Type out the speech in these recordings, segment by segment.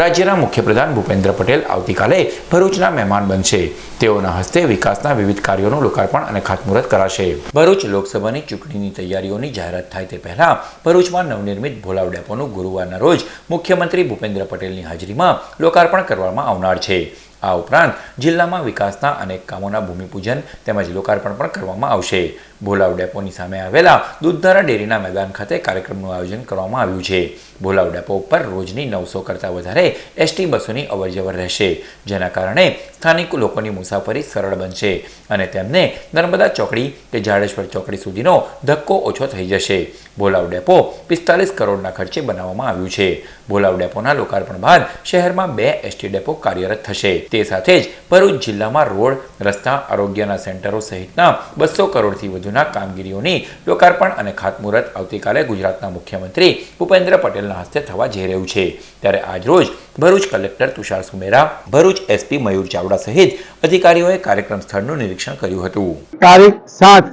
રાજ્યના મુખ્યપ્રધાન ભૂપેન્દ્ર પટેલ આવતીકાલે ભરૂચના મહેમાન બનશે. તેઓના હસ્તે વિકાસના વિવિધ કાર્યોનું લોકાર્પણ અને ખાતમુહૂર્ત કરાશે. ભરૂચ લોકસભાની ચૂંટણીની તૈયારીઓની જાહેરાત થાય તે પહેલા ભરૂચમાં નવનિર્મિત ભોલાવ ડેપોનું ગુરુવારના રોજ મુખ્યમંત્રી ભૂપેન્દ્ર પટેલની હાજરીમાં લોકાર્પણ કરવામાં આવનાર છે. આ ઉપરાંત જિલ્લામાં વિકાસના અનેક કામોના ભૂમિપૂજન તેમજ લોકાર્પણ પણ કરવામાં આવશે. ભોલાવ ડેપોની સામે આવેલા દૂધધારા ડેરીના મેદાન ખાતે કાર્યક્રમનું આયોજન કરવામાં આવ્યું છે. ભોલાવ ડેપો ઉપર રોજની નવસો કરતાં વધારે એસટી બસોની અવરજવર રહેશે, જેના કારણે સ્થાનિક લોકોની મુસાફરી સરળ બનશે અને તેમને નર્મદા ચોકડી કે જાડેશ્વર ચોકડી સુધીનો ધક્કો ઓછો થઈ જશે. ભોલાવ ડેપો પિસ્તાલીસ કરોડના ખર્ચે બનાવવામાં આવ્યું છે. ભોલાવ ડેપોના લોકાર્પણ બાદ શહેરમાં બે એસટી ડેપો કાર્યરત થશે. તે સાથે જ ભરૂચ જિલ્લામાં રોડ, રસ્તા, આરોગ્યના સેન્ટરો સહિતના બસો કરોડથી વધુના કામગીરીઓની લોકાર્પણ અને ખાતમુહૂર્ત આવતીકાલે ગુજરાતના મુખ્યમંત્રી ભૂપેન્દ્ર પટેલના હસ્તે થવા જઈ રહ્યું છે. ત્યારે આજરોજ ભરૂચ કલેક્ટર તુષાર સુમેરા, ભરૂચ એસપી મયુર ચાવડા સહિત અધિકારીઓએ કાર્યક્રમ સ્થળનું નિરીક્ષણ કર્યું હતું. તારીખ સાત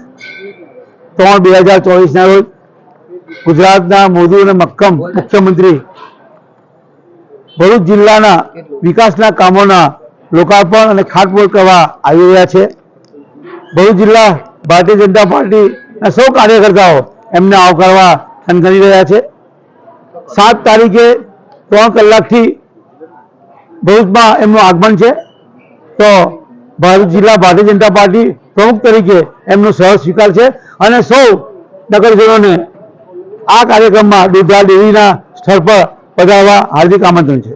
ત્રણ બે હજાર ચોવીસના રોજ ગુજરાતના મોદી અને મક્કમ મુખ્યમંત્રી ભરૂચ જિલ્લાના વિકાસના કામોના લોકાર્પણ અને ખાતમુહૂર્ત કરવા આવી રહ્યા છે. ભરૂચ જિલ્લા ભારતીય જનતા પાર્ટીના સૌ કાર્યકર્તાઓ એમને આવકારવા થનગની રહ્યા છે. સાત તારીખે ત્રણ કલાકથી ભરૂચમાં એમનું આગમન છે. તો ભારત જિલ્લા ભારતીય જનતા પાર્ટી પ્રમુખ તરીકે એમનો સહ સ્વીકાર છે અને સૌ નગરજનોને આ કાર્યક્રમમાં દૂધા દેવીના સ્થળ પર પધારવા હાર્દિક આમંત્રણ છે.